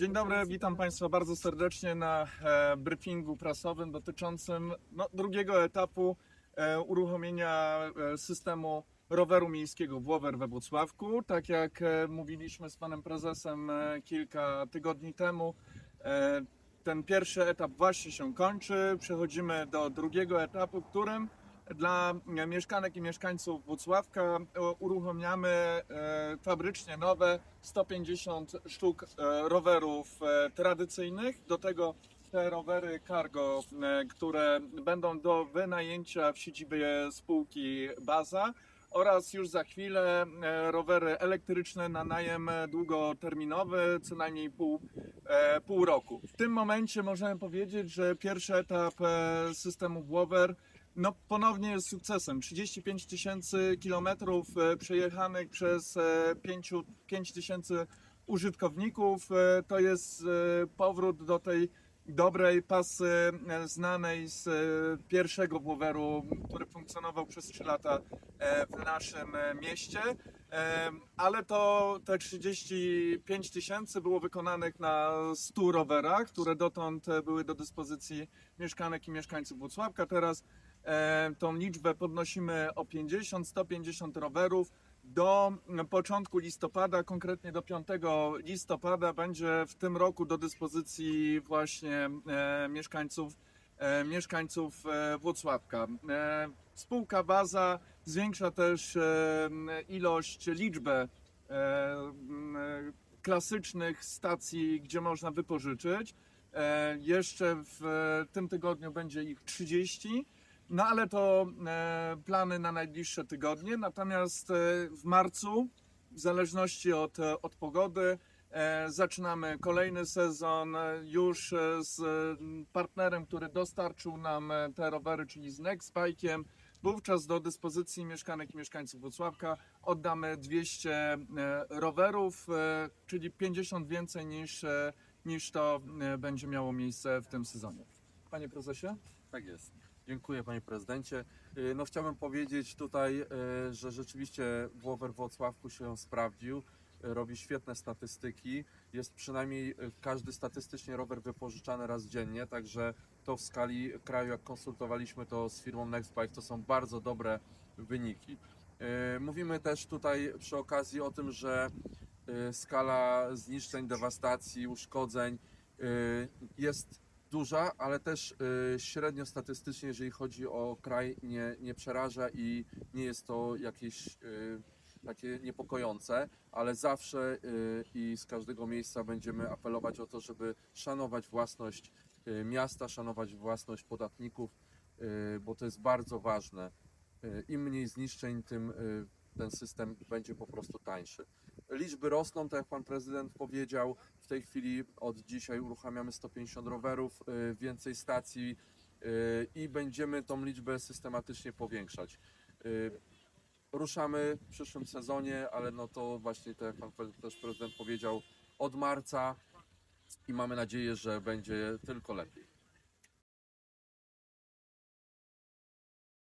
Dzień dobry, witam Państwa bardzo serdecznie na e, briefingu prasowym dotyczącym no, drugiego etapu e, uruchomienia e, systemu roweru miejskiego Włower we Włocławku. Tak jak mówiliśmy z Panem Prezesem kilka tygodni temu, ten pierwszy etap właśnie się kończy. Przechodzimy do drugiego etapu, którym dla mieszkanek i mieszkańców Włocławka e, uruchamiamy e, fabrycznie nowe 150 sztuk e, rowerów tradycyjnych. Do tego te rowery cargo, które będą do wynajęcia w siedzibie spółki Baza oraz już za chwilę rowery elektryczne na najem długoterminowy, co najmniej pół, pół roku. W tym momencie możemy powiedzieć, że pierwszy etap systemu Włower no, ponownie jest sukcesem. 35 tysięcy kilometrów e, przejechanych przez e, 5, 5 tysięcy użytkowników. E, To jest powrót do tej dobrej pasy znanej z pierwszego Włoweru, który funkcjonował przez 3 lata w naszym mieście. Ale to te 35 tysięcy było wykonanych na 100 rowerach, które dotąd były do dyspozycji mieszkanek i mieszkańców Włocławka. Teraz tą liczbę podnosimy o 50-150 rowerów. Do początku listopada, konkretnie do 5 listopada, będzie w tym roku do dyspozycji właśnie e, mieszkańców, e, mieszkańców e, Włocławka. E, spółka Baza zwiększa też e, ilość, liczbę e, e, klasycznych stacji, gdzie można wypożyczyć. E, Jeszcze w e, tym tygodniu będzie ich 30. No ale to e, plany na najbliższe tygodnie. Natomiast e, w marcu, w zależności od, e, od pogody, zaczynamy kolejny sezon już z partnerem, który dostarczył nam te rowery, czyli z Nextbike'iem. Wówczas do dyspozycji mieszkanek i mieszkańców Wrocławka oddamy 200 e, rowerów, czyli 50 więcej niż, niż to będzie miało miejsce w tym sezonie. Panie prezesie? Tak jest. Dziękuję panie prezydencie. Y, No chciałbym powiedzieć tutaj, y, że rzeczywiście Włower w Włocławku się sprawdził. y, Robi świetne statystyki. Jest przynajmniej każdy statystycznie rower wypożyczany raz dziennie, także to w skali kraju, jak konsultowaliśmy to z firmą Nextbike, to są bardzo dobre wyniki. Mówimy też tutaj przy okazji o tym, że skala zniszczeń, dewastacji, uszkodzeń jest duża, ale też y, średnio statystycznie, jeżeli chodzi o kraj, nie, nie przeraża i nie jest to jakieś y, takie niepokojące, ale zawsze y, i z każdego miejsca będziemy apelować o to, żeby szanować własność miasta, szanować własność podatników, bo to jest bardzo ważne. Im mniej zniszczeń, tym ten system będzie po prostu tańszy. Liczby rosną, tak jak pan prezydent powiedział. W tej chwili od dzisiaj uruchamiamy 150 rowerów, y, więcej stacji y, i będziemy tą liczbę systematycznie powiększać. Y, Ruszamy w przyszłym sezonie, ale no to właśnie tak jak pan też prezydent powiedział, od marca i mamy nadzieję, że będzie tylko lepiej.